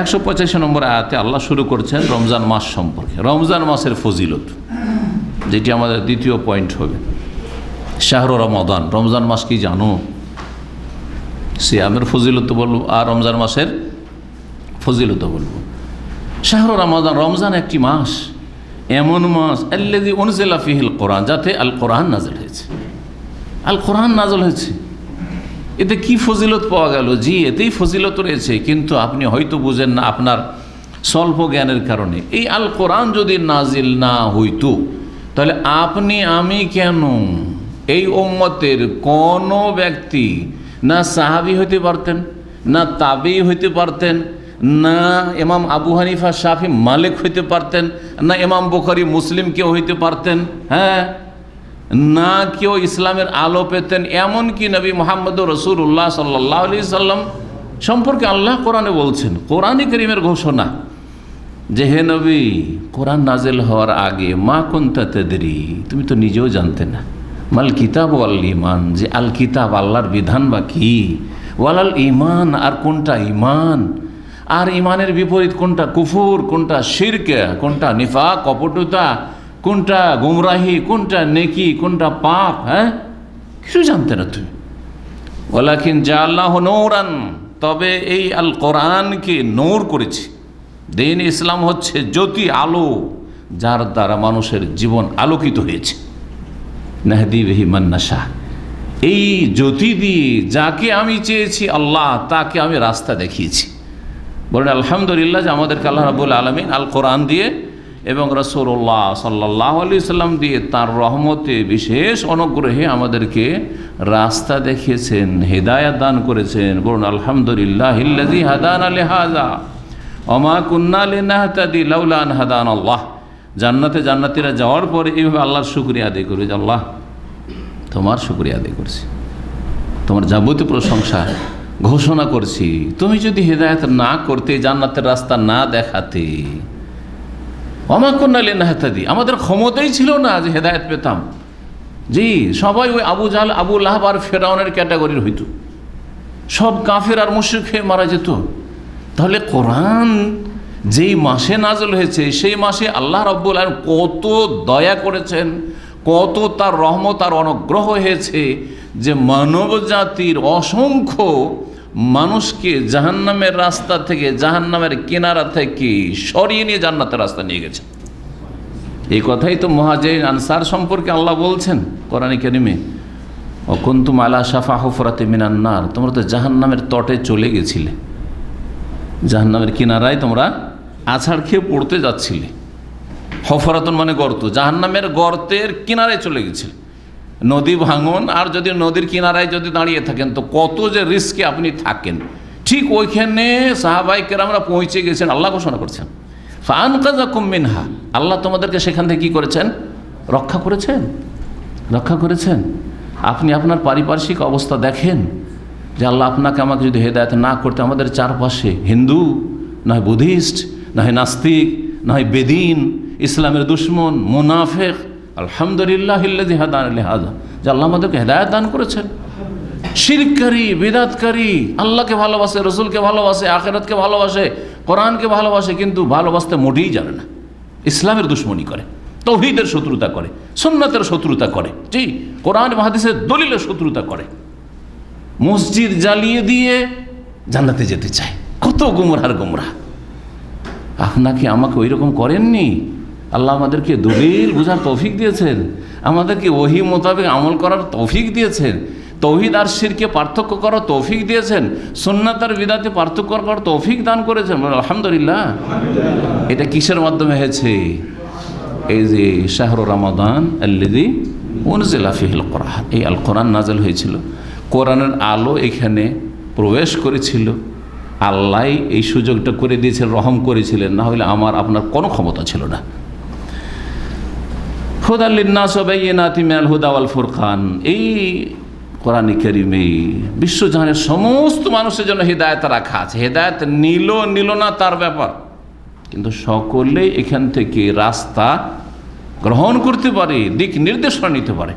একশো পঁচাশি নম্বর আয়াতে আল্লাহ শুরু করছেন রমজান মাস সম্পর্কে। রমজান মাসের ফজিলত, যেটি আমাদের দ্বিতীয় পয়েন্ট হবে। শাহর রমাদান, রমজান মাস কি জানো? সিয়ামের ফজিলত বলব, আর রমজান মাসের ফজিলত বলব। শাহর রমাদান, রমজান একটি মাস, এমন মাস আল্লাদি অনুজেলা ফিহিল কোরআন, যাতে আল কোরআন নাজল হয়েছে। আল কোরআন নাজল হয়েছে। এতে কি ফজিলত পাওয়া গেল? জি, এতেই ফজিলত রয়েছে, কিন্তু আপনি হয়তো বুঝেন না আপনার স্বল্প জ্ঞানের কারণে। এই আল কোরআন যদি নাজিল না হইতো, তাহলে আপনি, আমি কেন? এই ওম্মতের কোনো ব্যক্তি না সাহাবি হইতে পারতেন, না তাবি হইতে পারতেন, না এমাম আবু হানিফা, শাফি, মালিক হইতে পারতেন, না এমাম বুখারি, মুসলিম কেউ হইতে পারতেন হ্যাঁ? না কেউ ইসলামের আলো পেতেন এমন কি নবী মোহাম্মদ রসুল্লাহ সাল্লাহ আলি সাল্লাম সম্পর্কে আল্লাহ কোরআনে বলছেন কোরআনই করিমের ঘোষণা যে, হে নবী, কোরআন নাজেল হওয়ার আগে মা কোনটা তেদেরি? তুমি তো নিজেও জানতে না। মাল কিতাব ওয়াল ইমান যে আল কিতাব আল্লাহর বিধান বা কি? ওয়ালাল ইমান আর কোনটা ইমান আর ইমানের বিপরীত কোনটা কুফুর, কোনটা শিরকে, কোনটা নিফা কপটুতা কোনটা গুমরাহি, কোনটা নেকি, কোনটা পাপ হ্যাঁ? কিছু জানতে না তুমি। ওলাকিন যা আল্লাহ নৌরান, তবে এই আল কোরআনকে নৌর করেছি। দিন ইসলাম হচ্ছে জ্যোতি আলো, যার দ্বারা মানুষের জীবন আলোকিত হয়েছে। নাহদি বেহি মান্নাশাহ এই জ্যোতি দিয়ে যাকে আমি চেয়েছি, আল্লাহ তাকে আমি রাস্তা দেখিয়েছি। বলেন, আলহামদুলিল্লাহ যে আমাদেরকে আল্লাহ রাবুল আলমিন আল কোরআন দিয়ে এবং রসুল্লাহ সাল্লাহ আলি সাল্লাম দিয়ে তার রহমতে বিশেষ অনুগ্রহে আমাদেরকে রাস্তা দেখিয়েছেন, হেদায়াত দান করেছেন। বলুন, আলহামদুলিল্লাহ হাদান অমা কুন্না আল্লাহ। জান্নাতে জান্নাতিরা যাওয়ার পরে এইভাবে আল্লাহর শুক্রিয়া আদায় করবে আল্লাহ, তোমার শুক্রিয়া আদায় করছি। তোমার যাবতীয় প্রশংসা ঘোষণা করছি। তুমি যদি হেদায়ত না করতে, জান্নাতের রাস্তা না দেখাতে অমাকন্যালে আমাদের ক্ষমতাই ছিল না যে হেদায়ত পেতাম। জি, সবাই ওই আবু জাল আবু লাহাব আর ফেরাউনের ক্যাটাগরির হইত। সব কাফের আর মুশ্রিক খেয়ে মারা যেত। তাহলে কোরআন যেই মাসে নাজল হয়েছে, সেই মাসে আল্লাহ রব্বুল আলম কত দয়া করেছেন, কত তার রহমত আর অনুগ্রহ হয়েছে যে মানব জাতির অসংখ্য মানুষকে জাহান্নামের রাস্তা থেকে, জাহান্নামের কিনারা থেকে সরিয়ে নিয়ে জান্নাতের রাস্তা নিয়ে গেছে। এই কথাই তো মহাজের আনসার সম্পর্কে আল্লাহ বলছেন কোরআনে কেরিমে। অকুন্তুম আলা সাফা হফরাতে মিনান্নার তোমরা তো জাহান্নামের তটে চলে গেছিলে। জাহান্নামের কিনারায় তোমরা আছাড় খেয়ে পড়তে যাচ্ছিলে। হফরাতন মানে গর্ত, জাহান্নামের গর্তের কিনারায় চলে গেছিলে। নদী ভাঙন, আর যদি নদীর কিনারায় যদি দাঁড়িয়ে থাকেন, তো কত যে রিস্কে আপনি থাকেন। ঠিক ওইখানে সাহাবাইকের আমরা পৌঁছে গেছেন, আল্লাহ ঘোষণা করছেন। ফান কাজা কুম্মিনহা আল্লাহ তোমাদেরকে সেখান থেকে কী করেছেন? রক্ষা করেছেন? রক্ষা করেছেন? আপনি আপনার পারিপার্শ্বিক অবস্থা দেখেন যে আল্লাহ আপনাকে আমাকে যদি হেদায়ত না করতে, আমাদের চারপাশে হিন্দু, না হয় বুদ্ধিস্ট, না হয় নাস্তিক, না হয় বেদিন, ইসলামের দুশ্মন, মুনাফেক আলহামদুলিল্লাহ হাদান হাজা যে আল্লাহ আমাদেরকে হেদায়ত দান করেছেন। শিরকারী বেদাতকারী, আল্লাহকে ভালোবাসে, রসুলকে ভালোবাসে, আখেরাতকে ভালোবাসে, কোরআনকে ভালোবাসে, কিন্তু ভালোবাসতে মোটেই জানে না। ইসলামের দুশ্মনী করে, তৌহিদের শত্রুতা করে, সুন্নতের শত্রুতা করে, জি, কোরআন মাহাদিসের দলিলের শত্রুতা করে। মসজিদ জ্বালিয়ে দিয়ে জান্নাতে যেতে চায়। কত গুমরার গুমরা আপনাকে আমাকে ওই রকম করেননি? আল্লাহ আমাদেরকে দলিল বোঝার তৌফিক দিয়েছেন। আমাদেরকে ওহি মোতাবেক আমল করার তৌফিক দিয়েছেন। তৌহিদ আর শিরকে পার্থক্য করার তৌফিক দিয়েছেন। সুন্নাত আর বিদাতে পার্থক্য করার তৌফিক দান করেছেন। আলহামদুলিল্লাহ। এটা কিসের মাধ্যমে হয়েছে? এই যে শাহরু রমাদান আল্লিদি উনজিলাফিহিল কোরআন। এই আল কোরআন নাজল হয়েছিল। কোরআনের আলো এখানে প্রবেশ করেছিল। আল্লাহ এই সুযোগটা করে দিয়েছেন, রহম করেছিলেন। না হলে আমার, আপনার কোনো ক্ষমতা ছিল না। হুদাল্লিন্না সবাই নাতিমিনাল হুদাওয়াল ফুরকান। এই কোরআন করিমে বিশ্বজাহানের সমস্ত মানুষের জন্য হৃদায়ত রাখা আছে। হেদায়ত নিল নিল না তার ব্যাপার। কিন্তু সকলে এখান থেকে রাস্তা গ্রহণ করতে পারে, দিক নির্দেশনা নিতে পারে।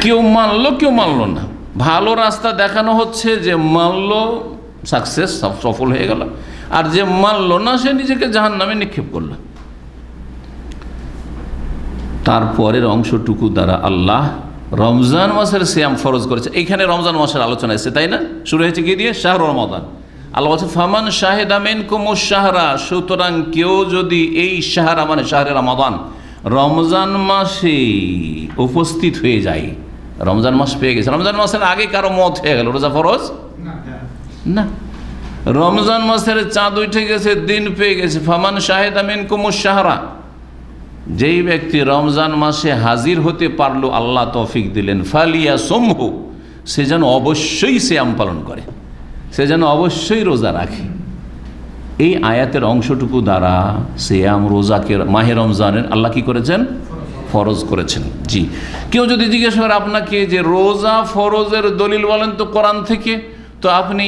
কেউ মানলো কেউ মানলো না। ভালো রাস্তা দেখানো হচ্ছে, যে মানলো সাকসেস সফল হয়ে গেল। আর যে মানল না, সে নিজেকে জাহান নামে নিক্ষেপ করল। তারপরের অংশটুকু দ্বারা আল্লাহ রমজান মাসের শ্যাম ফরজ করেছে। এখানে রমজান মাসের আলোচনা এসেছে তাই না? শুরু হয়েছে কি দিয়ে? শাহর রমাদান। আল্লাহ বলছে ফামান শাহেদ আমেন কুমুর শাহরা সুতরাং কেউ যদি এই শাহরা মানে শাহরে রমাদান রমজান মাসে উপস্থিত হয়ে যায় রমজান মাস পেয়ে গেছে। রমজান মাসের আগে কারও মত হয়ে গেল রোজা ফরজ? না। রমজান মাসের চাঁদ উঠে গেছে দিন পেয়ে গেছে। ফামান শাহেদ আমিন কুমুর শাহরা যেই ব্যক্তি রমজান মাসে হাজির হতে পারল, আল্লাহ তৌফিক দিলেন। ফালিয়া সম্ভু সে যেন অবশ্যই শ্যাম পালন করে, সে যেন অবশ্যই রোজা রাখে। এই আয়াতের অংশটুকু দ্বারা শ্যাম রোজাকে, মাহে রমজানের আল্লাহ কি করেছেন? ফরজ করেছেন। জি। কেউ যদি জিজ্ঞেস করে আপনাকে যে রোজা ফরজের দলিল বলেন তো কোরআন থেকে, তো আপনি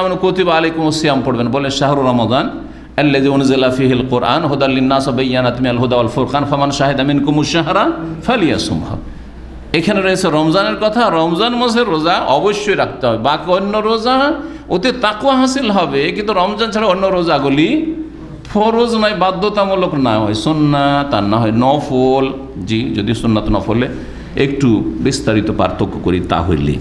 আমার কতিবা আলাইকুম সিয়াম পড়বেন। বলেন শাহরুর রমাদান কোরআন হুদা আল ফামান আমিন এখানে রয়েছে রমজানের কথা, রমজান মাসের রোজা অবশ্যই রাখতে হবে। বাকি অন্য রোজা ওতে তাকুয়া হাসিল হবে, কিন্তু রমজান ছাড়া অন্য রোজাগুলি ফরজ নয়, বাধ্যতামূলক না হয়। সন্ন্যাত আর না হয় নফল। জি, যদি সন্ন্যাত নফলে একটু বিস্তারিত পার্থক্য করি তাহলে।